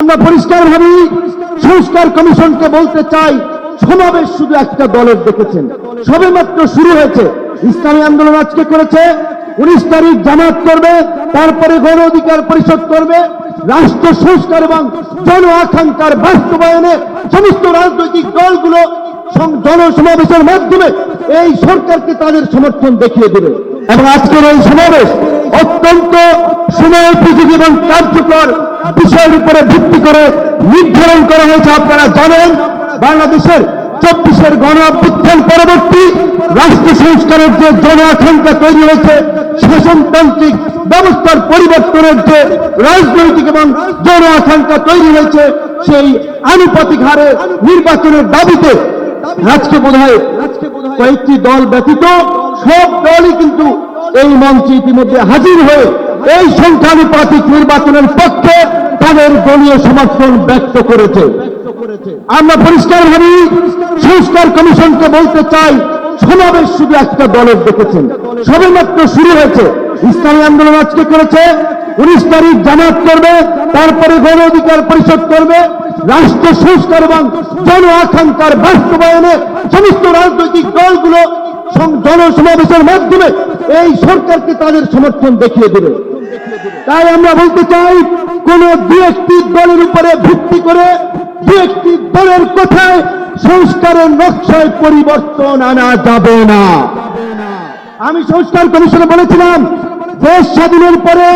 আমরা পরিষ্কার ভাবি সংস্কার কমিশনকে বলতে চাই, সমাবেশ শুধু একটা দলের দেখেছেন। সবে মাত্র শুরু হয়েছে। ইসলামী আন্দোলন আজকে করেছে। উনিশ তারিখ জামাত করবে, তারপরে গণ অধিকার পরিষদ করবে। রাষ্ট্র সংস্কার এবং জন আকাঙ্ক্ষার বাস্তবায়নে সমস্ত রাজনৈতিক দলগুলো জনসমাবেশের মাধ্যমে এই সরকারকে তাদের সমর্থন দেখিয়ে দেবে। এবং আজকের এই সমাবেশ অত্যন্ত সময় উপযোগী এবং কার্যকর বিষয়ের উপরে ভিত্তি করে নির্ধারণ করা হয়েছে। আপনারা জানেন, বাংলাদেশের চব্বিশের গণ অভ্যুত্থান পরবর্তী রাষ্ট্র সংস্কারের যে জন আকাঙ্ক্ষা তৈরি হয়েছে শাসনতান্ত্রিক ব্যবস্থার পরিবর্তনের যে রাজনৈতিক এবং জন আকাঙ্ক্ষা তৈরি হয়েছে, সেই আনুপাতিক হারে নির্বাচনের দাবিতে আজকে বোধ হয় কয়েকটি দল ব্যতীত সব দলই কিন্তু এই মঞ্চে ইতিমধ্যে হাজির হয়ে এই সংখ্যানুপাতিক নির্বাচনের পক্ষে তাদের দলীয় সমর্থন ব্যক্ত করেছে। আমরা পরিষ্কার ভাবে সংস্কার কমিশনকে বলতে চাই, সমাবেশ শুধু একটা দলের দেখেছেন। সবে মাত্র শুরু হয়েছে। ইসলামী আন্দোলন আজকে করেছে। উনিশ তারিখ জামাত করবে। তারপরে গণ অধিকার পরিষদ করবে, রাষ্ট্র সংস্কার এবং জন আকাঙ্ক্ষার বাস্তবায়নে সমস্ত রাজনৈতিক দলগুলো জনসমাবেশের মাধ্যমে এই সরকারকে তাদের সমর্থন দেখিয়ে দেবে। তাই আমরা বলতে চাই, কোন দু একটি দলের উপরে ভিত্তি করে দু একটি দলের কথায় সংস্কারের নকশায় পরিবর্তন আনা যাবে না। আমি সংস্কার কমিশনে বলেছিলাম, দেশ স্বাধীনের পরে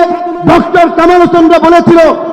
ডক্টর কামাল হোসেনরা বলেছিল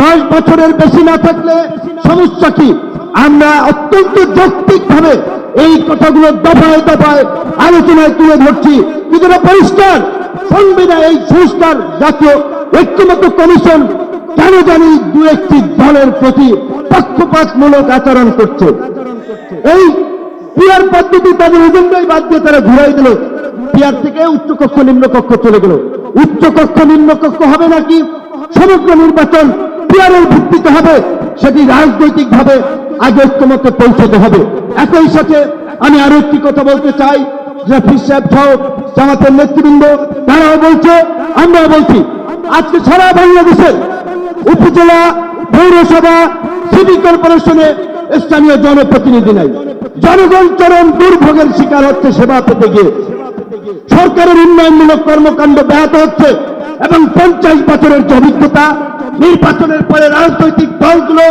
দশ বছরের বেশি না থাকলে সমস্যা কি? আমরা অত্যন্ত যৌক্তিক ভাবে এই কথাগুলো দফায় দফায় আলোচনায় তুলে ধরছি। কিন্তু পরিষ্কার, সংবিধান এই সংস্কার জাতীয় ঐক্যমত কমিশন কেন জানি দু একটি দলের প্রতি পক্ষপাতমূলক আচরণ করছে। এই পিয়ার পদ্ধতি তাদের এজেন্ডাই বাদ দিয়ে তারা ঘুরাই দিল। পিয়ার থেকে উচ্চকক্ষ নিম্নকক্ষ চলে গেল। উচ্চকক্ষ নিম্নকক্ষ হবে নাকি সমগ্র নির্বাচন পিয়ারের ভিত্তিতে হবে, সেটি রাজনৈতিক ভাবে আগে ঐক্যমতে পৌঁছতে হবে। একই সাথে আমি আরও একটি কথা বলতে চাই, যে জামাতের নেতৃবৃন্দ, তারাও বলছে, আমরাও বলছি, আজকে সারা বাংলাদেশের উপজেলা পৌরসভা, সিটি কর্পোরেশনে স্থানীয় জনপ্রতিনিধি নাই। জনগণ চরম দুর্ভোগের শিকার হচ্ছে সেবা পেতে গিয়ে। সরকারের উন্নয়নমূলক কর্মকাণ্ড ব্যাহত হচ্ছে এবং পঞ্চাশ বছরের যে অভিজ্ঞতা নির্বাচনের পরে রাজনৈতিক দলগুলো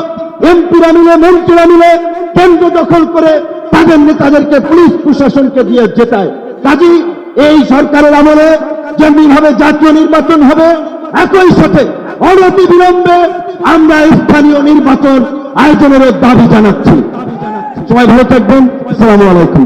এমপিরা মিলে মন্ত্রীরা মিলে কেন্দ্র দখল করে তাদের নেতাদেরকে পুলিশ প্রশাসনকে দিয়ে জেতায়। কাজী এই সরকারের আমলে যেমনি ভাবে জাতীয় নির্বাচন হবে, একই সাথে অনতি বিলম্বে আমরা স্থানীয় নির্বাচন আয়োজনের দাবি জানাচ্ছি। সবাই ভালো থাকবেন। আসসালামু আলাইকুম।